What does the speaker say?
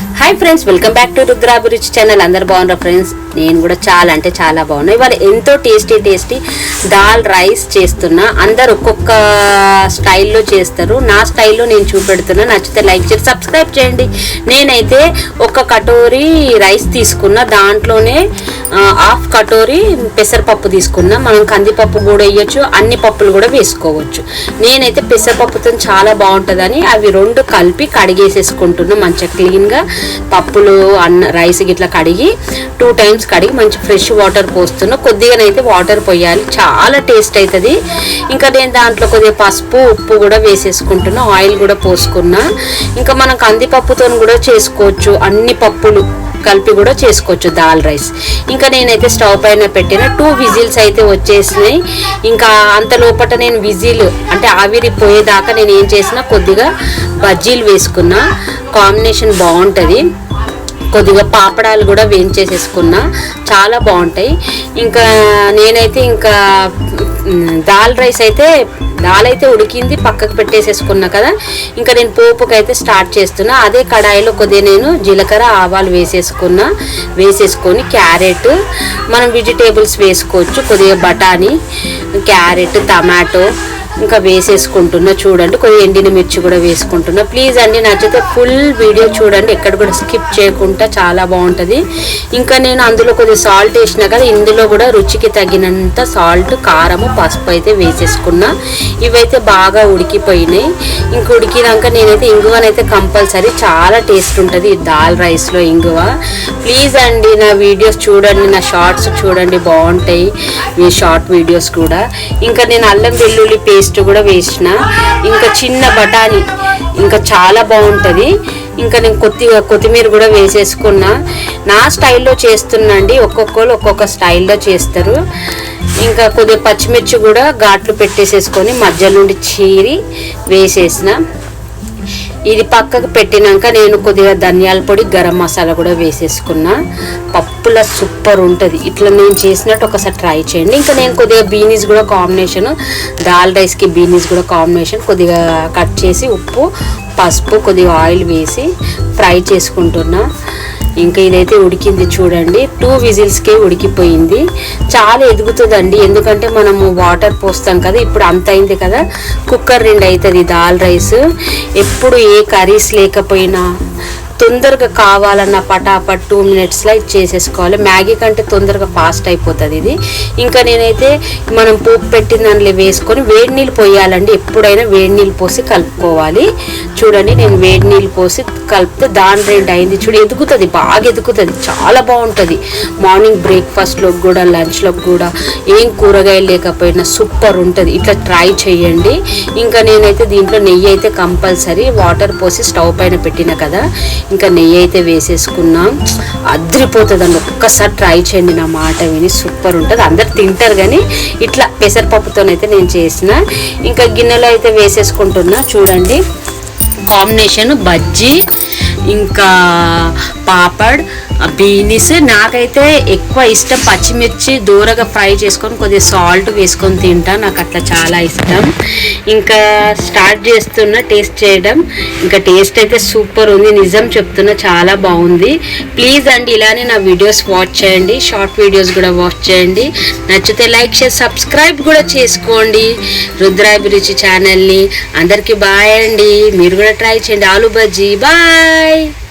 Hi friends welcome back to Rudrabhiruchi channel అందరు బాగున్నారు friends నేను కూడా చాలా అంటే చాలా బాగున్నాను ఇవాళ ఎంతో టేస్టీ టేస్టీ దాల్ రైస్ చేస్తున్నా. అందరు ఒక్కొక్క స్టైల్లో చేస్తారు. నా స్టైల్లో నేను చూపెడుతున్నా. నచ్చితే లైక్ చేసి సబ్స్క్రైబ్ చేయండి. నేనైతే ఒక కటోరీ రైస్ తీసుకున్నా. దాంట్లోనే హాఫ్ కటోరీ పెసరపప్పు తీసుకున్నా. మనం కందిపప్పు కూడా వేయచ్చు అన్ని పప్పులు కూడా వేసుకోవచ్చు. నేనైతే పెసరపప్పుతో చాలా బాగుంటుందని అవి రెండు కలిపి కడిగేసేసుకుంటున్నా మంచిగా క్లీన్గా పప్పులు అన్న రైస్ గిట్లా కడిగి టూ టైమ్స్ కడిగి మంచి ఫ్రెష్ వాటర్ పోస్తున్నా. కొద్దిగానైతే వాటర్ పోయాలి. చాలా టేస్ట్ అవుతుంది ఇంకా నేను దాంట్లో కొద్దిగా పసుపు ఉప్పు కూడా వేసేసుకుంటున్నా. ఆయిల్ కూడా పోసుకున్నా. ఇంకా మనం కందిపప్పుతో కూడా చేసుకోవచ్చు. అన్ని పప్పులు. కలిపి కూడా చేసుకోవచ్చు దాల్ రైస్. ఇంకా నేనైతే స్టవ్ పైన పెట్టిన టూ విజిల్స్ అయితే వచ్చేసినాయి. ఇంకా అంత లోపట నేను విజిల్ అంటే ఆవిరి పోయేదాకా నేను ఏం చేసిన కొద్దిగా బజ్జీలు వేసుకున్నా. కాంబినేషన్ బాగుంటుంది. కొద్దిగా పాపడాలు కూడా వేయించేసేసుకున్నా. చాలా బాగుంటాయి. ఇంకా నేనైతే ఇంకా దాల్ రైస్ అయితే దాల్ అయితే ఉడికింది పక్కకు పెట్టేసేసుకున్నా కదా. ఇంకా నేను పోపుకి అయితే స్టార్ట్ చేస్తున్నా. అదే కడాయిలో కొద్దిగా నేను జీలకర్ర ఆవాలు వేసేసుకున్నా. వేసేసుకొని క్యారెట్ మనం వెజిటేబుల్స్ వేసుకోవచ్చు. కొద్దిగా బఠానీ క్యారెట్ టమాటో ఇంకా వేసేసుకుంటున్నా. చూడండి కొద్దిగా ఎండిన మిర్చి కూడా వేసుకుంటున్నా. ప్లీజ్ అండి నచ్చితే ఫుల్ వీడియో చూడండి. ఎక్కడ కూడా స్కిప్ చేయకుండా చాలా బాగుంటుంది. ఇంకా నేను అందులో కొద్దిగా సాల్ట్ వేసిన కదా ఇందులో కూడా రుచికి తగినంత సాల్ట్ కారము పసుపు అయితే వేసేసుకున్నా. ఇవైతే బాగా ఉడికిపోయినాయి. ఇంక ఉడికినాక నేనైతే ఇంగువనైతే కంపల్సరీ చాలా టేస్ట్ ఉంటుంది ఈ దాల్ రైస్లో ఇంగువ. ప్లీజ్ అండి నా వీడియోస్ చూడండి నా షార్ట్స్ చూడండి బాగుంటాయి. మీ షార్ట్ వీడియోస్ కూడా. ఇంకా నేను అల్లం వెల్లుల్లి పేస్ట్ కూడా వేసిన. ఇంకా చిన్న బఠానీ. ఇంకా చాలా బాగుంటుంది. ఇంకా నేను కొద్దిగా కొత్తిమీర కూడా వేసేసుకున్నా. నా స్టైల్లో చేస్తున్నాండి ఒక్కొక్కరు ఒక్కొక్క స్టైల్లో చేస్తారు. ఇంకా కొద్దిగా పచ్చిమిర్చి కూడా ఘాట్లు పెట్టేసేసుకొని మధ్య నుండి చీరి వేసేసిన. ఇది పక్కకు పెట్టినాక నేను కొద్దిగా ధనియాల పొడి గరం మసాలా కూడా వేసేసుకున్నా. పప్పుల సూపర్ ఉంటుంది. ఇట్లా నేను చేసినట్టు ఒకసారి ట్రై చేయండి. ఇంకా నేను కొద్దిగా బీనీస్ కూడా కాంబినేషన్ దాల్ రైస్కి బీనీస్ కూడా కాంబినేషన్ కొద్దిగా కట్ చేసి ఉప్పు పసుపు కొద్దిగా ఆయిల్ వేసి ఫ్రై చేసుకుంటున్నా. ఇంకా ఇదైతే ఉడికింది చూడండి. టూ విజిల్స్కే ఉడికిపోయింది. చాలా ఎదుగుతుందండి. ఎందుకంటే మనము వాటర్ పోస్తాం కదా ఇప్పుడు అంత అయింది కదా. కుక్కర్ రెండు అవుతుంది దాల్ రైస్. ఎప్పుడు ఏ కర్రీస్ లేకపోయినా తొందరగా కావాలన్న పటాపట్ టూ మినిట్స్లో ఇది చేసేసుకోవాలి. మ్యాగీ కంటే తొందరగా ఫాస్ట్ అయిపోతుంది ఇది. ఇంకా నేనైతే మనం పోపు పెట్టిన దాంట్లో వేసుకొని వేడి నీళ్ళు పోయాలండి. ఎప్పుడైనా వేడి నీళ్ళు పోసి కలుపుకోవాలి. చూడండి నేను వేడి నీళ్ళు పోసి కలిపితే దాని రెండు అయింది. చూడు ఎదుగుతుంది బాగా ఎదుగుతుంది. చాలా బాగుంటుంది. మార్నింగ్ బ్రేక్ఫాస్ట్లోకి కూడా లంచ్లోకి కూడా ఏం కూరగాయలు లేకపోయినా సూపర్ ఉంటుంది. ఇట్లా ట్రై చేయండి. ఇంకా నేనైతే దీంట్లో నెయ్యి అయితే కంపల్సరీ వాటర్ పోసి స్టవ్ పైన పెట్టిన కదా. ఇంకా నెయ్యి అయితే వేసేసుకున్నాం. అద్రిపోతుంది అండి ఒక్కసారి ట్రై చేయండి నా మాట విని. సూపర్ ఉంటుంది. అందరు తింటారు కానీ ఇట్లా పెసరపప్పుతోనైతే నేను చేసిన. ఇంకా గిన్నెలో అయితే వేసేసుకుంటున్నా. చూడండి. కాంబినేషన్ బజ్జీ ఇంకా పాపడ్ బీనీస్ నాకైతే ఎక్కువ ఇష్టం పచ్చిమిర్చి దూరగా ఫ్రై చేసుకొని కొద్దిగా సాల్ట్ వేసుకొని తింటా. నాకు అట్లా చాలా ఇష్టం. ఇంకా స్టార్ట్ చేస్తున్నా టేస్ట్ చేయడం. ఇంకా టేస్ట్ అయితే సూపర్ ఉంది. నిజం చెప్తున్నా చాలా బాగుంది. ప్లీజ్ అండి ఇలానే నా వీడియోస్ వాచ్ చేయండి. షార్ట్ వీడియోస్ కూడా వాచ్ చేయండి. నచ్చితే లైక్ చేసి సబ్స్క్రైబ్ కూడా చేసుకోండి. రుద్రాభిరుచి ఛానల్ని. అందరికీ బాయ్ అండి. మీరు కూడా ట్రై చేయండి. ఆలు బజ్జీ. బాయ్.